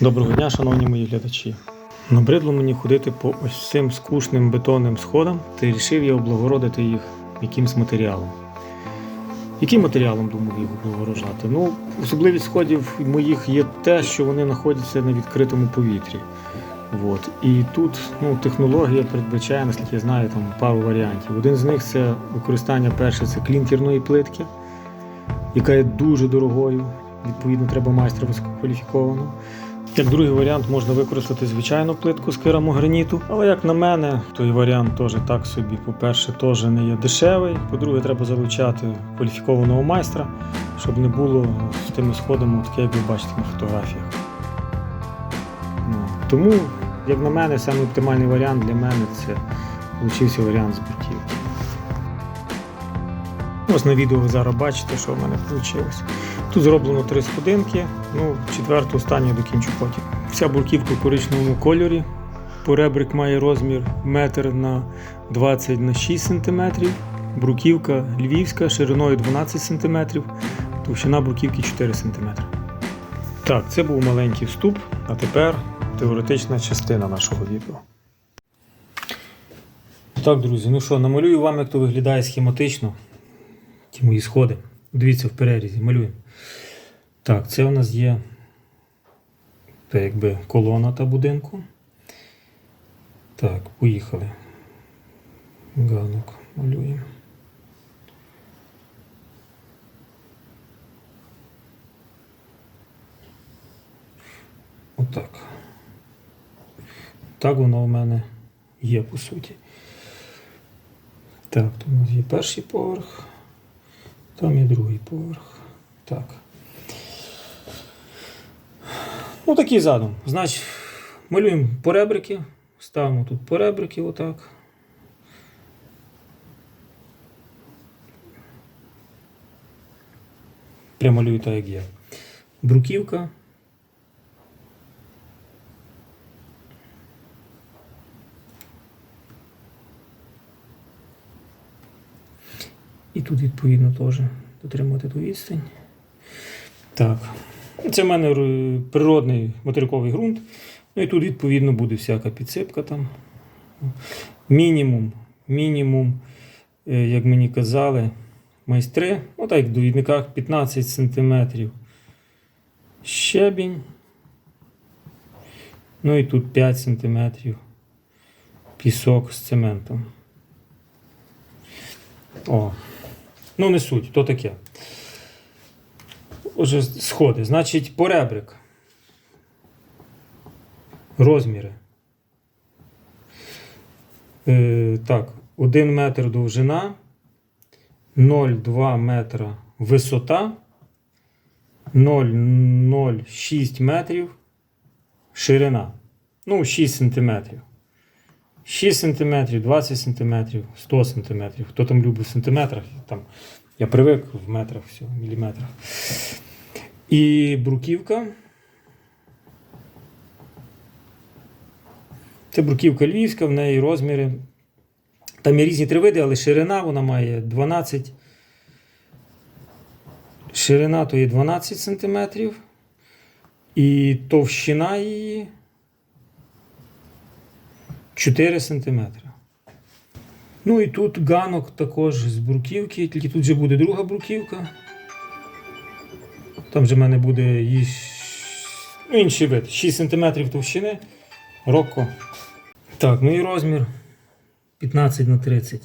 Доброго дня, шановні мої глядачі. Набридло мені ходити по ось цим скучним бетонним сходам, та рішив я облагородити їх якимсь матеріалом. Яким матеріалом думав їх облагорожати? Ну, особливість сходів моїх є те, що вони знаходяться на відкритому повітрі. От. І тут ну, технологія передбачає, наскільки я знаю, там пару варіантів. Один з них це використання перше це клінкерної плитки, яка є дуже дорогою. Відповідно, треба майстра висококваліфікованого. Як другий варіант можна використати звичайну плитку з керамограніту. Але як на мене, той варіант теж так собі. По-перше, теж не є дешевий. По-друге, треба залучати кваліфікованого майстра, щоб не було з тими сходами, таке, як ви бачите на фотографіях. Ну, тому, як на мене, самий оптимальний варіант для мене це получився варіант з бруківки. Ось на відео ви зараз бачите, що в мене вийшло. Тут зроблено три сходинки, ну, четверту останню докінчу потім. Вся бурківка в коричневому кольорі. Поребрик має розмір 1 на 20 на 6 см. Бруківка львівська шириною 12 см, товщина бруківки 4 см. Так, це був маленький вступ, а тепер теоретична частина нашого відео. Так, друзі, ну що, намалюю вам, як то виглядає схематично. Ті мої сходи. Дивіться в перерізі, малюємо. Так, це у нас є та якби колона та будинку. Так, поїхали. Ганок малюємо. Отак. Так воно в мене є по суті. Так, тут у нас є перший поверх. Там і другий поверх. Так. Ну, такий задум. Значить, малюємо поребрики. Ставимо тут поребрики отак. Прямо малюю так, як є. Бруківка. І тут, відповідно, теж дотримувати ту відстань. Так. Це в мене природний материковий ґрунт. Ну і тут, відповідно, буде всяка підсипка там. Мінімум, мінімум, е, як мені казали, майстри, отак в довідниках 15 см щебінь. Ну і тут 5 см пісок з цементом. О, ну не суть, то таке. Отже, сходи. Значить, поребрик. Розміри. Е, так, 1 метр довжина, 0,2 метра висота, 0,06 метрів ширина. Ну, 6 сантиметрів. 6 см, 20 см, 100 см. Хто там любить в сантиметрах, там, я привик в метрах, все, в міліметрах. І бруківка. Це бруківка львівська, в неї розміри. Там є різні три види, але ширина вона має 12. Ширина то є 12 см. І товщина її 4 см. Ну і тут ганок також з бруківки, тільки тут вже буде друга бруківка. Там же в мене буде її ну, інший вид. 6 см товщини. Рокко. Так, ну і розмір 15 на 30.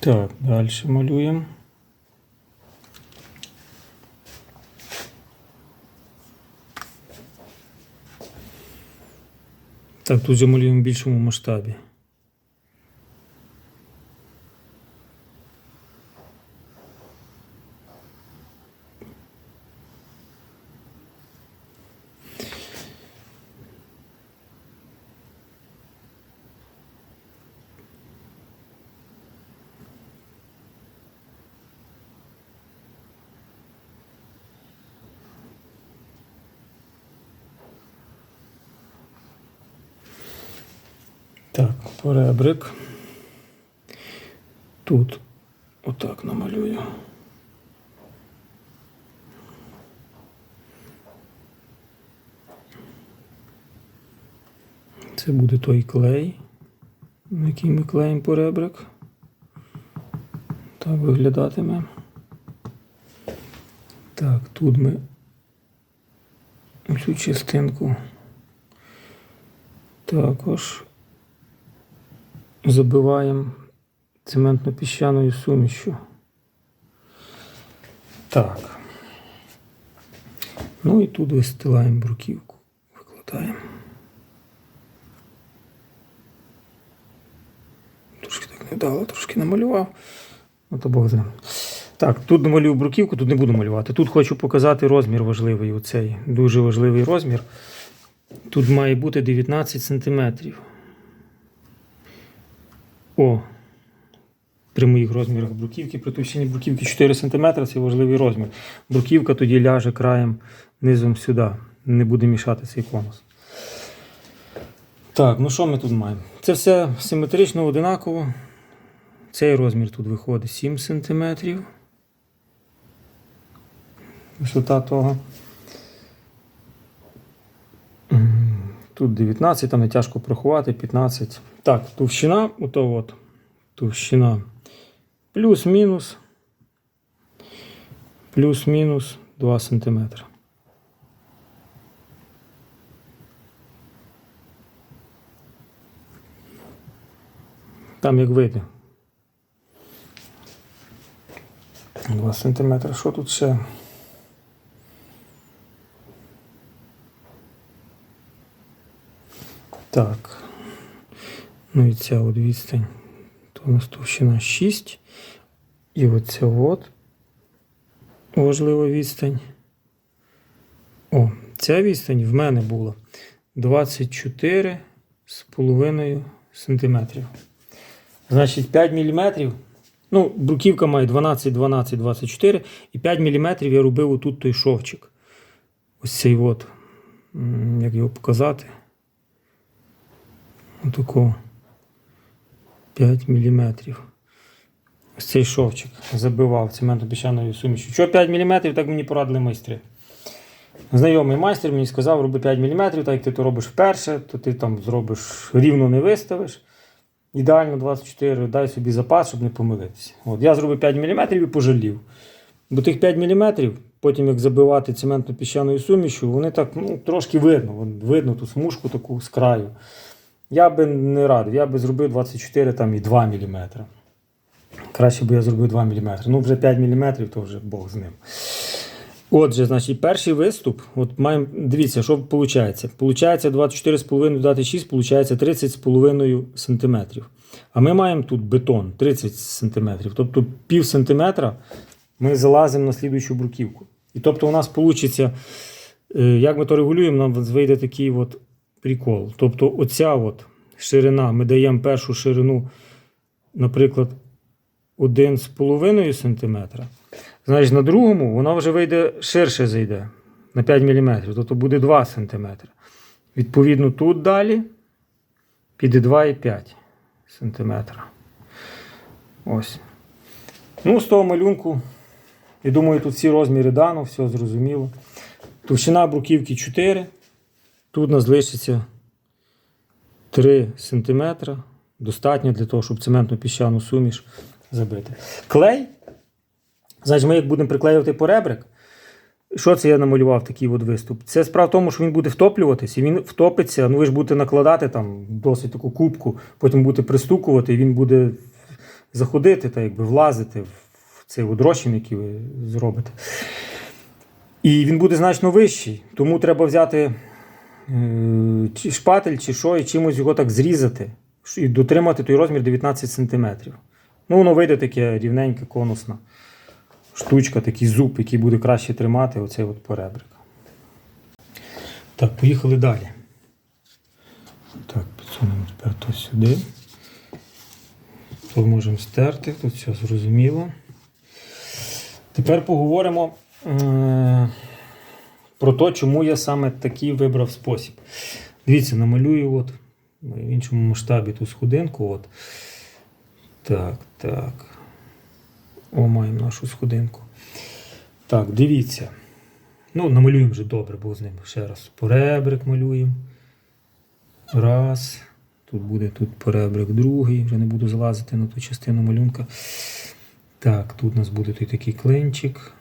Так, далі малюємо. Так, тут землі в більшому масштабі. Так, поребрик. Тут отак намалюю. Це буде той клей, на який ми клеїмо поребрик. Так виглядатиме. Так, тут ми цю частинку також забиваємо цементно-піщаною сумішю. Так. Ну і тут вистилаємо бруківку, викладаємо. Трошки так не дало, трошки намалював. Ну то Бог з ним. Так, тут намалюю бруківку, тут не буду малювати. Тут хочу показати розмір важливий. Оцей дуже важливий розмір. Тут має бути 19 сантиметрів. О, при моїх розмірах бруківки, при товщині бруківки 4 см це важливий розмір. Бруківка тоді ляже краєм низом сюди. Не буде мішати цей конус. Так, ну що ми тут маємо? Це все симетрично, одинаково. Цей розмір тут виходить 7 см. Висота того. Тут 19, там не тяжко проховати, 15. Так, товщина, ото от. Товщина. Плюс-мінус. Плюс-мінус 2 см. Там як вийде. 2 см. Що тут ще? Так. Ну і ця от відстань. То у нас товщина 6. І оця от важлива відстань. О, ця відстань в мене була 24 з сантиметрів. Значить, 5 мм. Ну, бруківка має 12, 12, 24. І 5 мм я робив отут той шовчик. Ось цей от. Як його показати? Отако 5 мм. Ось цей шовчик забивав цементно-піщаною сумішю. Що 5 мм, так мені порадили майстри. Знайомий майстер мені сказав, роби 5 мм, так як ти то робиш вперше, то ти там зробиш рівно не виставиш. Ідеально 24, дай собі запас, щоб не помилитися. От, я зробив 5 мм і пожалів. Бо тих 5 мм, потім як забивати цементно-піщаною сумішю, вони так ну, трошки видно. Видно ту смужку таку з краю. Я би не радив, я би зробив 24 там, і 2 мм. Краще би я зробив 2 мм. Ну, вже 5 мм, то вже Бог з ним. Отже, значить, перший виступ. От маємо, дивіться, що виходить. Получається 24,5 додати 6, виходить 30,5 см. А ми маємо тут бетон 30 см. Тобто пів сантиметра ми залазимо на слідуючу бруківку. І тобто у нас вийде, як ми то регулюємо, нам вийде такий от прикол. Тобто, оця от ширина, ми даємо першу ширину, наприклад, 1,5 см. Значить, на другому воно вже вийде ширше зайде на 5 мм, тобто буде 2 см. Відповідно, тут далі піде 2,5 см. Ось. Ну, з того малюнку, я думаю, тут всі розміри дано, все зрозуміло. Товщина бруківки 4. Тут у нас лишиться 3 см. Достатньо для того, щоб цементно-піщану суміш забити. Клей. Значить, ми як будемо приклеювати поребрик. Що це я намалював такий от виступ? Це справа в тому, що він буде втоплюватись, і він втопиться. Ну ви ж будете накладати там досить таку кубку, потім будете пристукувати, і він буде заходити та якби влазити в цей розчин, який ви зробите. І він буде значно вищий. Тому треба взяти чи шпатель, чи що, і чимось його так зрізати, і дотримати той розмір 19 см. Ну, воно вийде таке рівненьке, конусне штучка, такий зуб, який буде краще тримати оцей от поребрик. Так, поїхали далі. Так, підсунемо тепер то сюди. То можемо стерти, тут все зрозуміло. Тепер поговоримо е- про те, чому я саме такий вибрав спосіб. Дивіться, намалюю от в іншому масштабі ту сходинку. От. Так, так. О, маємо нашу сходинку. Так, дивіться. Ну, намалюємо вже добре, бо з ним ще раз. Поребрик малюємо. Раз. Тут буде тут поребрик другий. Вже не буду залазити на ту частину малюнка. Так, тут у нас буде той такий клинчик.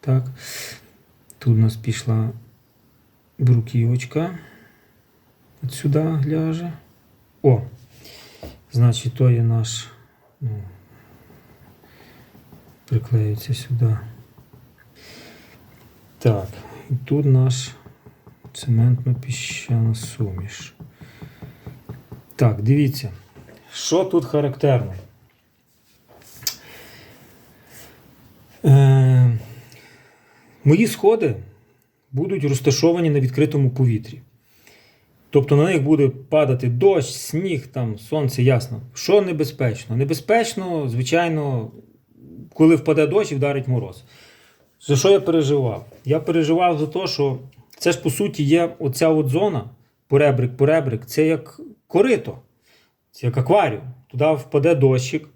Так. Тут у нас пішла бруківочка. От сюди ляже. О! Значить, то є наш. Ну, приклеюється сюди. Так, і тут наш цементно-піщана суміш. Так, дивіться, що тут характерно. Е, мої сходи будуть розташовані на відкритому повітрі. Тобто на них буде падати дощ, сніг, там, сонце, ясно. Що небезпечно? Небезпечно, звичайно, коли впаде дощ і вдарить мороз. За що я переживав? Я переживав за те, що це ж по суті є оця от зона, поребрик, поребрик, це як корито, це як акваріум. Туди впаде дощик,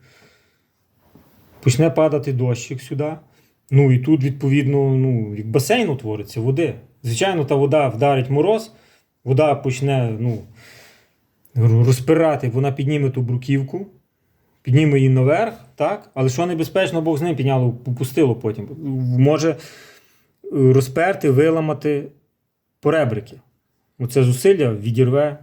почне падати дощик сюди. Ну і тут, відповідно, ну, як басейн утвориться води. Звичайно, та вода вдарить мороз, вода почне ну, розпирати, вона підніме ту бруківку, підніме її наверх, так? але що небезпечно, Бог з ним підняло, попустило потім. Може е, розперти, виламати поребрики. Оце зусилля відірве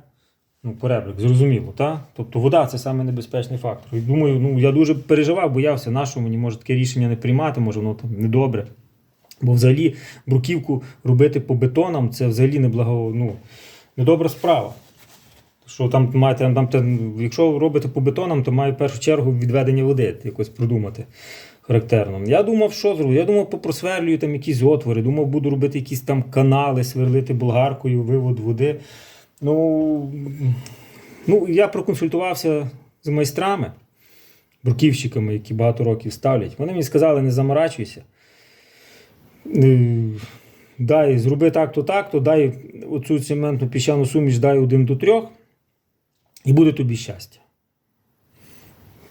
ну, поребрик, зрозуміло, так? Тобто вода це саме небезпечний фактор. І думаю, ну я дуже переживав, боявся, на що мені може таке рішення не приймати, може воно там недобре. Бо взагалі бруківку робити по бетонам це взагалі неблаго, ну, недобра справа. Що там маєте, там, там, якщо робите по бетонам, то має в першу чергу відведення води якось продумати характерно. Я думав, що зроблю? Я думав, попросверлюю там якісь отвори, думав, буду робити якісь там канали, сверлити болгаркою, вивод води. Ну, ну я проконсультувався з майстрами, бруківщиками, які багато років ставлять. Вони мені сказали, не заморачуйся. Е, Дай, зроби так-то, так-то, дай оцю цементну піщану суміш, дай один до трьох, і буде тобі щастя.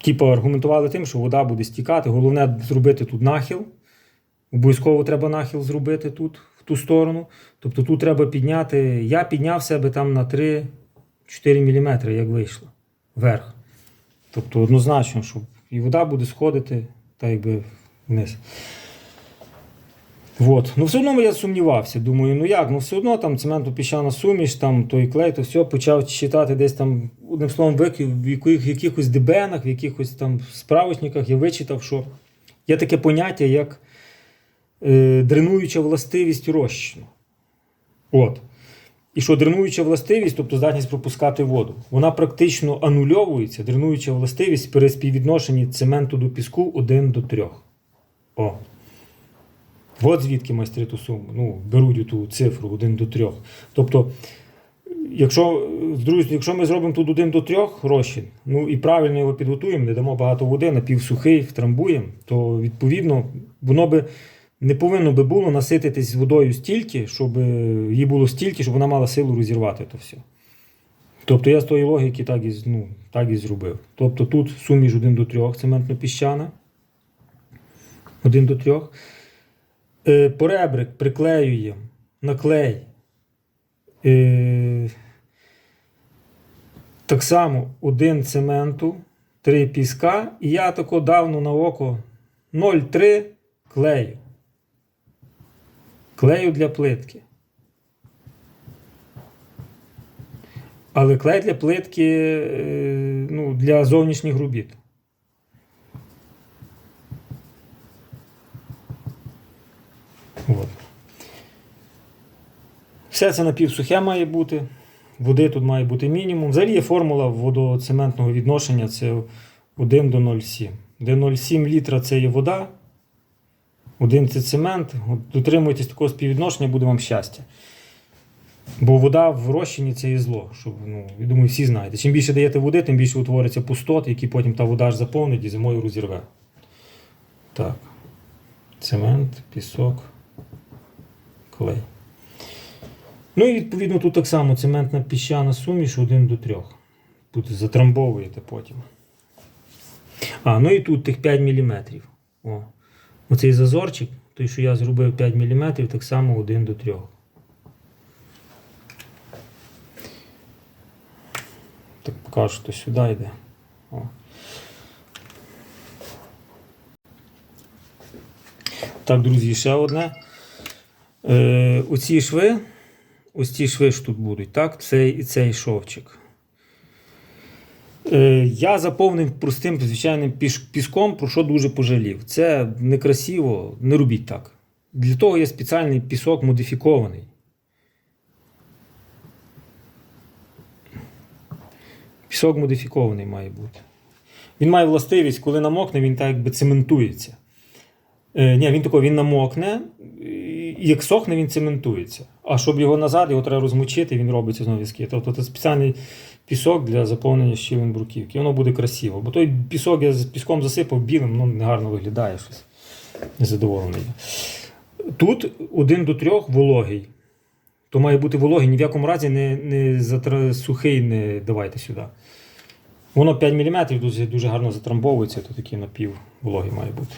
Типу, аргументували тим, що вода буде стікати. Головне зробити тут нахил. Обов'язково треба нахил зробити тут, ту сторону. Тобто тут треба підняти. Я підняв себе там на 3-4 мм, як вийшло, вверх. Тобто однозначно, що і вода буде сходити так якби вниз. Вот. Ну, все одно я сумнівався. Думаю, ну як, ну все одно там цементно-піщана суміш, там той клей, то все, почав читати десь там, одним словом, в яких, якихось дебенах, в якихось там справочниках я вичитав, що є таке поняття, як е, дренуюча властивість розчину. От. І що дренуюча властивість, тобто здатність пропускати воду, вона практично анульовується, дренуюча властивість при співвідношенні цементу до піску 1 до 3. О. От звідки майстри ту суму ну, беруть ту цифру 1 до 3. Тобто, якщо, друзі, якщо ми зробимо тут 1 до 3 розчин, ну і правильно його підготуємо, не дамо багато води, напівсухий, втрамбуємо, то відповідно воно би не повинно би було насититись водою стільки, щоб їй було стільки, щоб вона мала силу розірвати то все. Тобто я з тої логіки так і, ну, так і зробив. Тобто тут суміш 1 до 3 цементно-піщана. 1 до 3. Е, поребрик приклеюємо на клей. Е, так само один цементу, три піска, і я тако давно на око 0,3 клею. Клею для плитки. Але клей для плитки е, ну, для зовнішніх робіт. От. Все це напівсухе має бути. Води тут має бути мінімум. Взагалі є формула водоцементного відношення це 1 до 0,7. Де 0,7 літра це є вода. Один це цемент. От Дотримуйтесь такого співвідношення, буде вам щастя. Бо вода в розчині це є зло. Щоб, ну, я думаю, всі знаєте. Чим більше даєте води, тим більше утвориться пустот, які потім та вода ж заповнить і зимою розірве. Так. Цемент, пісок, клей. Ну і відповідно тут так само цементна піщана суміш 1 до 3. Тут затрамбовуєте потім. А, ну і тут тих 5 мм. О. Оцей зазорчик, той, що я зробив 5 мм, так само 1 до 3. Так покажу, що сюди йде. О. Так, друзі, ще одне. Е, оці шви, ось ці шви ж тут будуть, так? Цей і цей шовчик. Е, я заповнив простим звичайним піском, про що дуже пожалів. Це некрасиво, не робіть так. Для того є спеціальний пісок модифікований. Пісок модифікований має бути. Він має властивість, коли намокне, він так якби цементується. Е, ні, він такий, він намокне, і як сохне, він цементується. А щоб його назад, його треба розмочити, він робиться знову візки. Тобто це спеціальний пісок для заповнення щілин бруківки. Воно буде красиво. Бо той пісок я з піском засипав білим, ну негарно виглядає щось. Незадоволений. Тут один до трьох вологий. То має бути вологий, ні в якому разі не, не затра... сухий не давайте сюди. Воно 5 мм дуже, дуже гарно затрамбовується, то такий напів вологий має бути.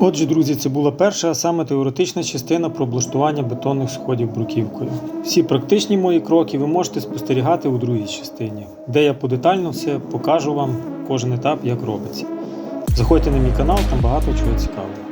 Отже, друзі, це була перша, а саме теоретична частина про облаштування бетонних сходів бруківкою. Всі практичні мої кроки ви можете спостерігати у другій частині, де я подетально все покажу вам кожен етап, як робиться. Заходьте на мій канал, там багато чого цікавого.